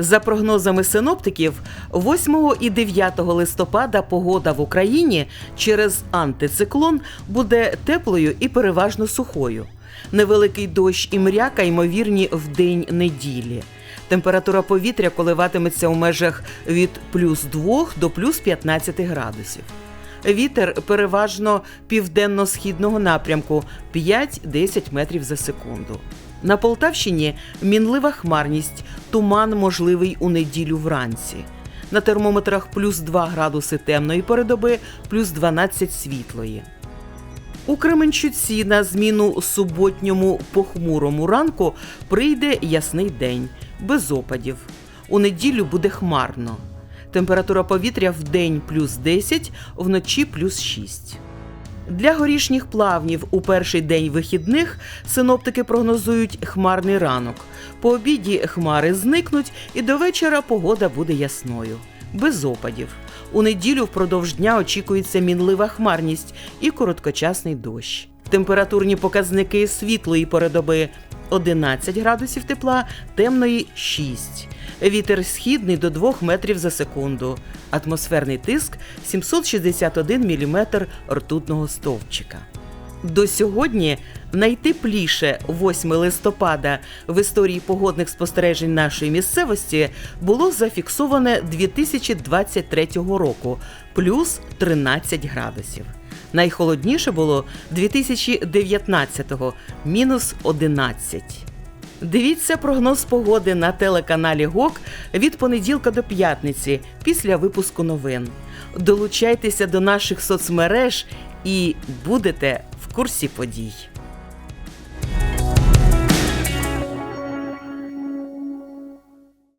За прогнозами синоптиків, 8 і 9 листопада погода в Україні через антициклон буде теплою і переважно сухою. Невеликий дощ і мряка ймовірні в день неділі. Температура повітря коливатиметься у межах від плюс 2 до плюс 15 градусів. Вітер переважно південно-східного напрямку 5-10 метрів за секунду. На Полтавщині мінлива хмарність, туман можливий у неділю вранці. На термометрах плюс 2 градуси темної передоби, плюс 12 світлої. У Кременчуці на зміну суботньому похмурому ранку прийде ясний день, без опадів. У неділю буде хмарно. Температура повітря в день плюс 10, вночі плюс 6. Для горішніх плавнів у перший день вихідних синоптики прогнозують хмарний ранок. По обіді хмари зникнуть і до вечора погода буде ясною, без опадів. У неділю впродовж дня очікується мінлива хмарність і короткочасний дощ. Температурні показники світлої передоби 11 градусів тепла, темної 6. Вітер східний до 2 метрів за секунду. Атмосферний тиск 761 мм ртутного стовпчика. До сьогодні найтепліше 8 листопада в історії погодних спостережень нашої місцевості було зафіксоване 2023 року плюс 13 градусів. Найхолодніше було 2019-го мінус 11. Дивіться прогноз погоди на телеканалі ГОК від понеділка до п'ятниці після випуску новин. Долучайтеся до наших соцмереж і будете в курсі подій.